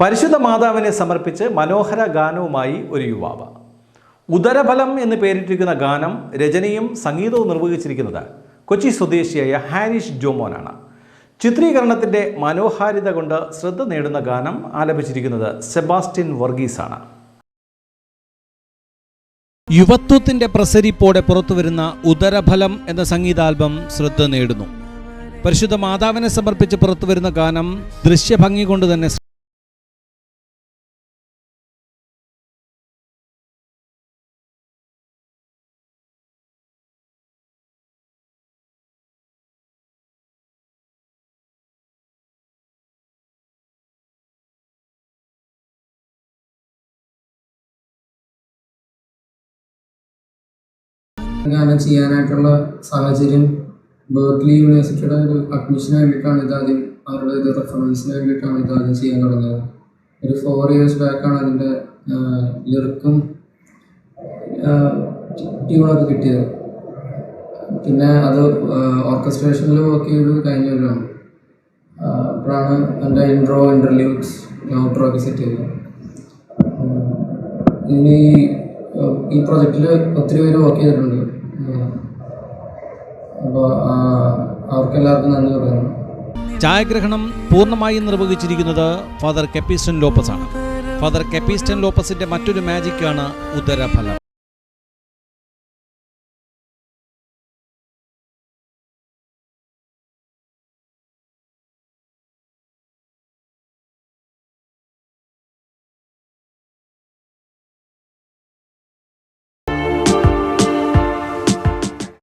പരിശുദ്ധ മാതാവിനെ സമർപ്പിച്ച് മനോഹര ഗാനവുമായി ഒരു യുവാവ്. ഉദരഫലം എന്ന് പേരിട്ടിരിക്കുന്ന ഗാനം രചനയും സംഗീതവും നിർവഹിച്ചിരിക്കുന്നത് കൊച്ചി സ്വദേശിയായ ഹാരിഷ് ജോമോനാണ്. ചിത്രീകരണത്തിന്റെ മനോഹാരിത കൊണ്ട് ശ്രദ്ധ നേടുന്ന ഗാനം ആലപിച്ചിരിക്കുന്നത് സെബാസ്റ്റ്യൻ വർഗീസാണ്. യുവത്വത്തിന്റെ പ്രസരിപ്പോടെ പുറത്തുവരുന്ന ഉദരഫലം എന്ന സംഗീതാൽബം ശ്രദ്ധ നേടുന്നു. പരിശുദ്ധ മാതാവിനെ സമർപ്പിച്ച് പുറത്തുവരുന്ന ഗാനം ദൃശ്യഭംഗി കൊണ്ട് തന്നെ ഗാനം ചെയ്യാനായിട്ടുള്ള സാഹചര്യം ബേർക്ക്ലി യൂണിവേഴ്സിറ്റിയുടെ ഒരു അഡ്മിഷന് വേണ്ടിയിട്ടാണ് ഇതാദ്യം അവരുടെ ഒരു റെഫറൻസിന് വേണ്ടിയിട്ടാണ് ഇതാദ്യം ചെയ്യാൻ തുടങ്ങിയത്. ഒരു ഫോർ ഇയേഴ്സ് ബാക്കാണ് അതിന്റെ ലിറിക്കും ട്യൂണൊക്കെ കിട്ടിയത്. പിന്നെ അത് ഓർക്കസ്ട്രേഷനിൽ വർക്ക് ചെയ്ത് കഴിഞ്ഞ കൊല്ലമാണ് അപ്പോഴാണ് എന്റെ ഇൻട്രോ ഇന്റർല്യൂഡ്സ് ഔട്ട്രോ ഒക്കെ സെറ്റ് ചെയ്തത്. ഇനി ഈ പ്രൊജക്റ്റിൽ ഒത്തിരി പേര് വർക്ക് ചെയ്തിട്ടുണ്ട്. അപ്പോൾ നന്ദി പറയുന്നു. ഛായാഗ്രഹണം പൂർണമായും നിർവഹിച്ചിരിക്കുന്നത് ഫാദർ കെപ്പീസ്റ്റൻ ലോപ്പസ് ആണ് ഫാദർ കെപ്പീസ്റ്റൻ ലോപ്പസിന്റെ മറ്റൊരു മാജിക്കാണ് ഉദരഫലം.